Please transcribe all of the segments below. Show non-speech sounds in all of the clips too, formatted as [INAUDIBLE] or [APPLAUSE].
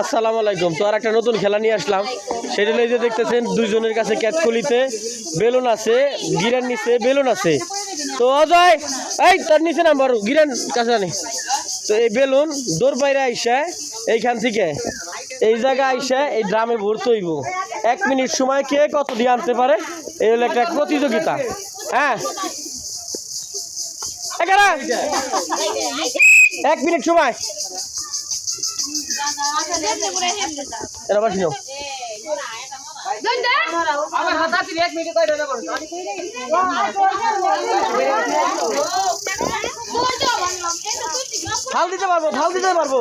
আসসালামু আলাইকুম। তো আর একটা নতুন খেলা নিয়ে আসলাম। সেটা এই যে দেখতেছেন, দুইজনের কাছে ক্যাচকলিতে বেলুন আছে, গিরান নিচে বেলুন আছে। তো অজয়, এই তার নিচে নাম্বার, গিরান কাছে আনি তো এই বেলুন দৌড় বাইরে আইসা এইখান থেকে, এই জায়গায় আইসা এই ড্রামে ভরতে হইব এক মিনিট সময় কে কত দিয়ে আনতে পারে, এই হলো একটা প্রতিযোগিতা। হ্যাঁ। এক মিনিট সময়। এটা বাসি ফাল দিতে পারব ফাল দিতে পারব।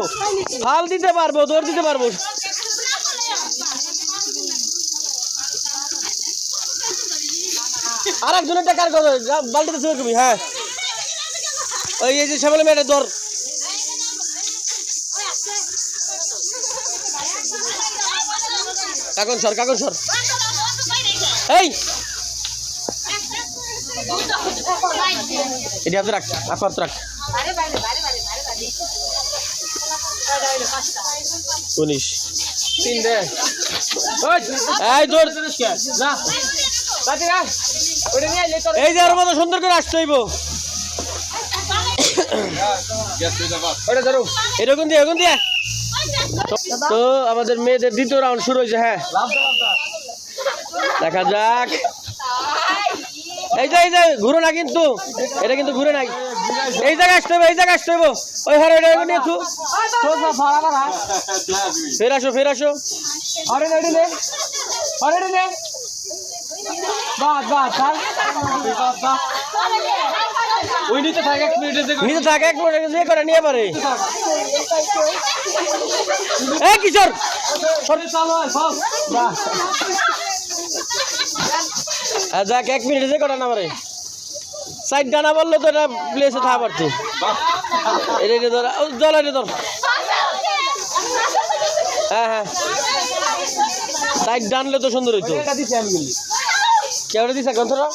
ফাল দিতে পারব, দৌড় দিতে পারব। আর একজনের টাকার বালতিতে চলে হ্যাঁ। ওই এই যে শ্যামলে মেয়েটা দর কাকন সর কাকন সর। এই! এটি হাতে রাখ আপাত রাখ। উনিশ। এই দৌড়। এই যে আরও মতো সুন্দর করে আসতে হইব। [COUGHS] এরকম দিয়ে এরকম দিয়ে। তো আমাদের মেয়েদের দ্বিতীয় রাউন্ড শুরু হয়েছে হ্যাঁ। দেখা যাক। এই যে এই যে ঘুরো না কিন্তু। এটা কিন্তু ঘুরে নাই। এই জায়গায় আসতে হবে এই জায়গায় আসতে হবে। ওই হারে এটা নিয়ে থু ফের আসো ফের আসো। থাকে এক মিনিট যে করে নিয়ে পারে এই কিশোর। যাক এক মিনিটে যে কটা না পারে সাইড ডানা বললে তো এটা প্লেসে থাকা পারতো। জল এটা ধর। হ্যাঁ হ্যাঁ। সাইড ডানলে তো সুন্দর হইতো। কেউ দিছে গ্রন্থরা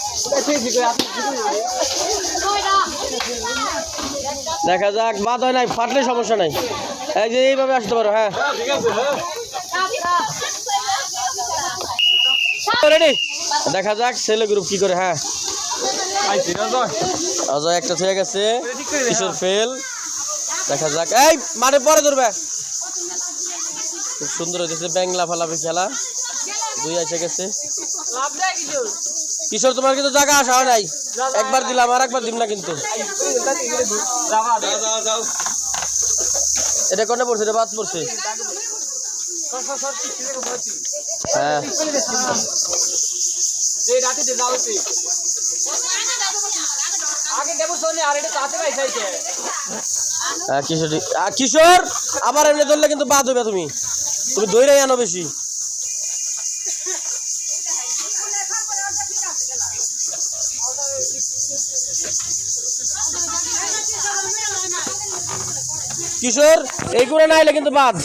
দেখা যাক, বাদ হয় নাই, ফাটলে সমস্যা নাই। এই যে এইভাবে আসতে পারো হ্যাঁ। রেডি দেখা যাক ছেলে গ্রুপ কি করে হ্যাঁ। অজয় একটা হয়ে গেছে কিশোর ফেল দেখা যাক এই মাঠে পরে ধরবে। খুব সুন্দর হয়েছে ব্যাংলা ফালাফি খেলা। দুই এসে গেছে। কিশোর। তোমার কিন্তু জায়গা আসা হয় নাই। একবার দিলাম আর একবার দিম না কিন্তু। এটা কোনে পড়ছে? এটা বাদ পড়ছে। হ্যাঁ। হ্যাঁ, কিশোর। কিশোর আবার এমনি ধরলে কিন্তু বাদ হবে তুমি। তুমি দইরাই আনো বেশি। কিশোর এই করে না কিন্তু বাদ।